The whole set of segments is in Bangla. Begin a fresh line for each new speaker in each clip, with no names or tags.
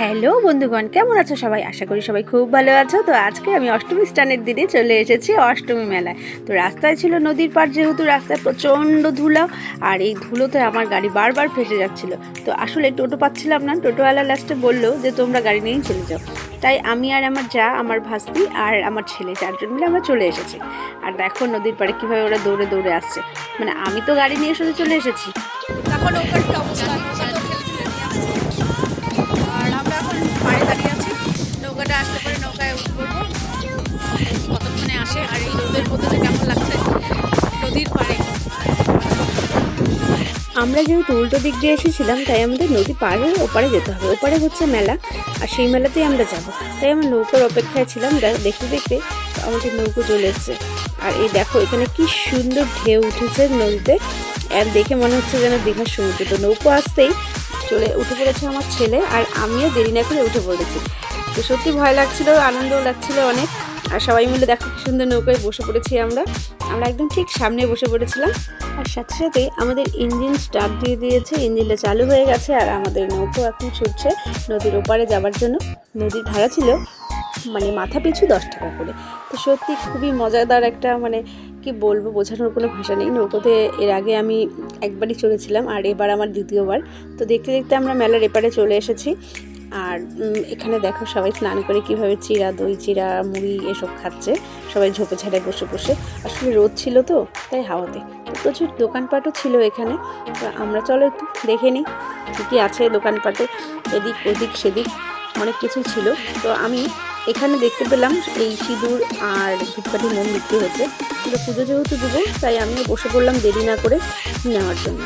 হ্যালো বন্ধুগণ, কেমন আছো সবাই? আশা করি সবাই খুব ভালো আছো। তো আজকে আমি অষ্টমী স্টানের দিনে চলে এসেছি অষ্টমী মেলায়। তো রাস্তায় ছিল নদীর পাড় যেহেতু রাস্তায় প্রচণ্ড ধুলো, আর এই ধুলোতে আমার গাড়ি বারবার ফেসে যাচ্ছিল। তো আসলে টোটো পাচ্ছিলাম না, টোটোওয়ালা লাস্টে বলল যে, তোমরা গাড়ি নিয়েই চলে যাও। তাই আমি আর আমার যা, আমার ভাস্তি আর আমার ছেলে চারজন মিলে আমরা চলে এসেছি। আর দেখো নদীর পাড়ে কীভাবে ওরা দৌড়ে দৌড়ে আসছে। মানে আমি তো গাড়ি নিয়ে শুধু চলে এসেছি।
নৌকার অবস্থা। নৌকাটা আসতে পারে নৌকায় উঠে পড়ব কতক্ষণে আসে আর এই রোদের মধ্যে কেমন লাগছে, নদীর পাড়ে।
আমরা যেহেতু উল্টো দিক দিয়ে এসেছিলাম, তাই আমাদের নদী হয়ে ওপারে যেতে হবে। ওপারে হচ্ছে মেলা, আর সেই মেলাতেই আমরা যাব। তাই আমরা নৌকার অপেক্ষায় ছিলাম দেখতে দেখতে আমাদের নৌকো চলে এসছে। আর এই দেখো, এখানে কি সুন্দর ঢেউ উঠেছে নদীতে। আর দেখে মনে হচ্ছে যেন দীঘার সমুদ্র। তো নৌকো আসতেই চলে, উঠে পড়েছে আমার ছেলে, আর আমিও দেরি না করে উঠে পড়েছি। তো সত্যি ভয় লাগছিল, আনন্দও লাগছিল অনেক। আর সবাই মিলে দেখো কি সুন্দর নৌকায় বসে পড়েছি আমরা। আমরা একদম ঠিক সামনে বসে পড়েছিলাম। আর সাথে সাথে আমাদের ইঞ্জিন স্টার্ট দিয়ে দিয়েছে, ইঞ্জিনটা চালু হয়ে গেছে, আর আমাদের নৌকো এখন ছুটছে নদীর ওপারে যাবার জন্য। নদীর ভাড়া ছিল মানে মাথা পিছু দশ টাকা করে। তো সত্যি খুবই মজাদার একটা মানে কি বলব, বোঝানোর কোনো ভাষা নেই। নৌকোতে এর আগে আমি একবারই চলেছিলাম আর এবার আমার দ্বিতীয়বার। তো দেখতে দেখতে আমরা মেলার এপারে চলে এসেছি। আর এখানে দেখো সবাই স্নান করে কীভাবে চিরা, দই চিরা, মুড়ি এসব খাচ্ছে। সবাই ঝোপে ঝাড়ে বসে বসে। আসলে রোদ ছিল তো, তাই হাওয়াতে। তো প্রচুর দোকানপাটও ছিল এখানে। তো আমরা চলো একটু দেখে নিই, কী কী আছে দোকানপাটে। এদিক, ওদিক, সেদিক অনেক কিছু ছিল। তো আমি এখানে দেখতে পেলাম এই সিঁদুর আর ধূপকাঠি মোম বিক্রি হচ্ছে। কিন্তু পুজো যেহেতু দেবো, তাই আমিও বসে পড়লাম দেরি না করে নেওয়ার জন্য।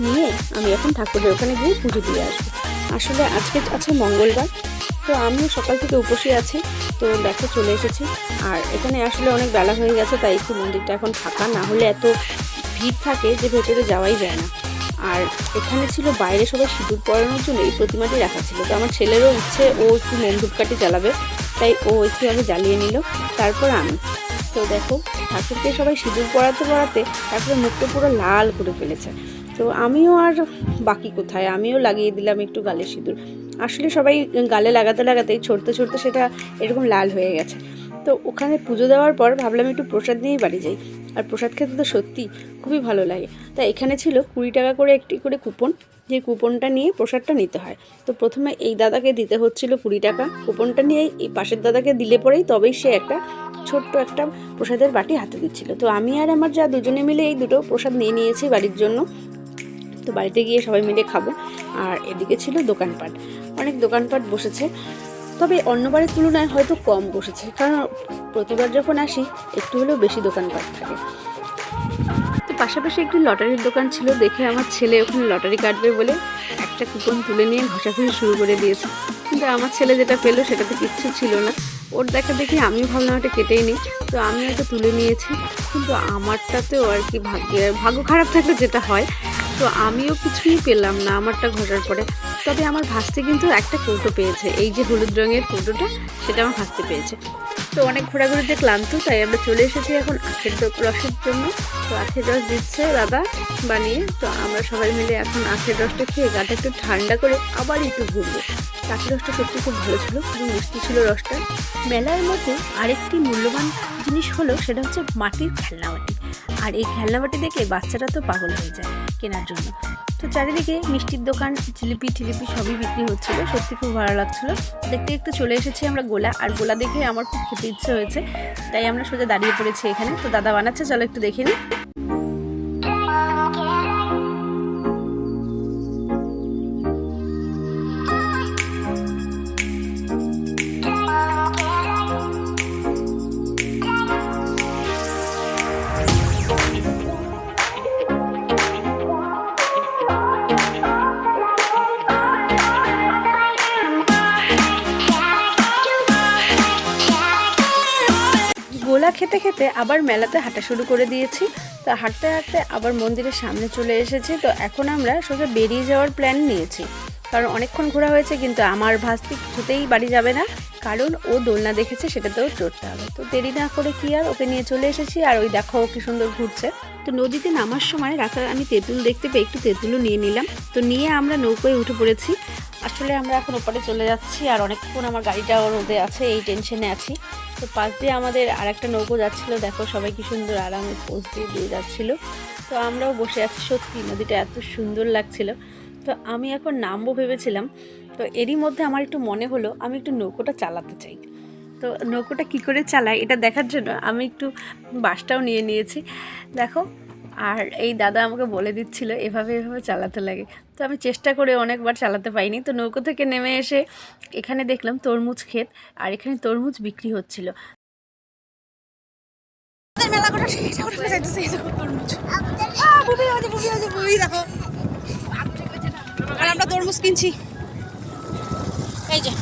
নিয়ে আমি এখন ঠাকুরের ওখানে গিয়ে পুজো দিয়ে আসব। আসলে আজকে আছে মঙ্গলবার, তো আমিও সকাল থেকে উপসে আছি, তো দেখো চলে এসেছি। আর এখানে আসলে অনেক বেলা হয়ে গেছে, তাই একটু মন্দিরটা এখন ফাঁকা, না হলে এত ভিড় থাকে যে ভেতরে যাওয়াই যায় না। আর এখানে ছিল বাইরে সবাই সিঁদুর পরানোর জন্য এই প্রতিমাটি রাখা ছিল, তো আমার ছেলেরও ইচ্ছে ও একটু মোম ধূপকাঠি জ্বালাবে, তাই ও একটু আগে জ্বালিয়ে নিল। তারপর আমি তো দেখো, ঠাকুরকে সবাই সিঁদুর পড়াতে পড়াতে তারপরে মুখটা পুরো লাল করে ফেলেছে। তো আমিও আর বাকি কোথায়? আমিও লাগিয়ে দিলাম একটু গালে সিঁদুর। আসলে সবাই গালে লাগাতে লাগাতে, ছড়তে ছড়তে সেটা এরকম লাল হয়ে গেছে। তো ওখানে পুজো দেওয়ার পর ভাবলাম একটু প্রসাদ নিয়েই বাড়ি যাই। আর প্রসাদ খেতে তো সত্যি খুবই ভালো লাগে। তা এখানে ছিল কুড়ি টাকা করে একটি করে কুপন। যে কুপনটা নিয়ে প্রসাদটা নিতে হয়। তো প্রথমে এই দাদাকে দিতে হচ্ছিল কুড়ি টাকা। কুপনটা নিয়ে এই পাশের দাদাকে দিলে পরেই তবেই সে একটা ছোট্ট একটা প্রসাদের বাটি হাতে দিচ্ছিল। তো আমি আর আমার যা দুজনে মিলে এই দুটো প্রসাদ নিয়ে নিয়েছি বাড়ির জন্য। তো বাড়িতে গিয়ে সবাই মিলে খাব। আর এদিকে ছিল দোকানপাট। অনেক দোকানপাট বসেছে। তবে অন্যবারের তুলনায় হয়তো কম বসেছে, কারণ প্রতিবার যখন আসি, একটু হলেও বেশি দোকানপাট থাকে তো পাশাপাশি একটি লটারির দোকান ছিল, দেখে আমার ছেলে ওখানে লটারি কাটবে বলে একটা কুপন তুলে নিয়ে ঘষাঘষি শুরু করে দিয়েছে। কিন্তু আমার ছেলে যেটা পেল সেটাতে কিচ্ছু ছিল না। ওর দেখা দেখি আমি ভাবলাম এটা কেটেই নিই। তো আমি হয়তো তুলে নিয়েছি, কিন্তু আমারটাতেও আর কি ভাগ্যে ভাগ্য খারাপ থাকলে যেটা হয়, তো আমিও কিছুই পেলাম না আমারটা ঘষার পরে। তবে আমার ভাস্তে কিন্তু একটা কৌটো পেয়েছে। এই যে হলুদ রঙের কৌটোটা সেটা আমার ভাস্তে পেয়েছে। তো অনেক ঘোরাঘুরিতে ক্লান্ত, তাই আমরা চলে এসেছি এখন আখের রসের জন্য। তো আখের রস দিচ্ছে দাদা বানিয়ে। তো আমরা সবাই মিলে এখন আখের রসটা খেয়ে গাটা একটু ঠান্ডা করে আবার একটু ঘুরবো। আখের রসটা সত্যি খুব ভালো ছিল, খুবই মিষ্টি ছিল রসটা। মেলার মধ্যে আরেকটি মূল্যবান জিনিস হলো, সেটা হচ্ছে মাটির খেলনাবাটি আর এই খেলনাবাটি দেখে বাচ্চারা তো পাগল হয়ে যায় কেনার জন্য। তো চারিদিকে মিষ্টির দোকান, জিলিপি, টিলিপি সবই বিক্রি হচ্ছিল। সত্যি খুব ভালো লাগছিল। দেখতে দেখতে চলে এসেছি আমরা গোলা, আর গোলা দেখে আমার খুব খেতে ইচ্ছে হয়েছে। তাই আমরা সোজা দাঁড়িয়ে পড়েছি এখানে। তো দাদা বানাচ্ছে, চলো একটু দেখে নিই। গোলা খেতে খেতে আবার মেলাতে হাঁটা শুরু করে দিয়েছি। তো হাঁটতে হাঁটতে আবার মন্দিরের সামনে চলে এসেছি। তো এখন আমরা সোজা বেরিয়ে যাওয়ার প্ল্যান নিয়েছি। কারণ অনেকক্ষণ ঘোরা হয়েছে, কিন্তু আমার ভাস্তি কিছুতেই বাড়ি যাবে না। কারণ ও দোলনা দেখেছে, সেটাতেও চড়তে হবে। তো দেরি না করে কি আর, ওকে নিয়ে চলে এসেছি। আর ওই দেখো কি সুন্দর ঘুরছে। তো নদীতে নামার সময় রাস্তায় আমি তেঁতুল দেখতে পেয়ে একটু তেঁতুলও নিয়ে নিলাম। তো নিয়ে আমরা নৌকোয় উঠে পড়েছি। আসলে আমরা এখন ওপারে চলে যাচ্ছি, আর অনেকক্ষণ আমার গাড়িটা রোদে আছে, এই টেনশনে আছি। তো পাশ দিয়ে আমাদের আর একটা নৌকো যাচ্ছিল। দেখো সবাই কি সুন্দর আরামে পোজ দিয়ে দিয়ে যাচ্ছিল। তো আমরাও বসে আছি। সত্যি নদীটা এত সুন্দর লাগছিল। তো আমি এখন নামবো ভেবেছিলাম। তো এরই মধ্যে আমার একটু মনে হলো, আমি একটু নৌকোটা চালাতে চাই। তো নৌকোটা কি করে চালায় এটা দেখার জন্য আমি একটু বাসটাও নিয়ে নিয়েছি। দেখো আর এই দাদা আমাকে বলে দিচ্ছিল, এভাবে এভাবে চালাতে লাগে। তো আমি চেষ্টা করে অনেকবার চালাতে পাইনি তো নৌকো থেকে নেমে এসে এখানে দেখলাম তরমুজ ক্ষেত, আর এখানে তরমুজ বিক্রি হচ্ছিল।
আর আমরা তরমুজ কিনছি। এই যে,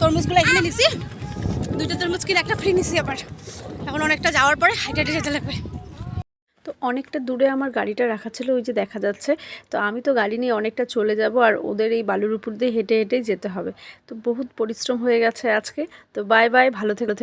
তরমুজগুলো এখানে নিছি। দুইটা তরমুজ কিনে একটা ফ্রি নিছি আবার। এখন অনেকটা যাওয়ার পরে হাইটে যেতে লাগবে।
অনেকটা দূরে আমার গাড়িটা রাখা ছিল, ওই যে দেখা যাচ্ছে। তো আমি তো গাড়ি নিয়ে অনেকটা চলে যাব আর ওদের এই বালুর উপর দিয়ে হেঁটে হেঁটেই যেতে হবে। তো বহুত পরিশ্রম হয়ে গেছে আজকে। তো বাই বাই ভালো থেকো।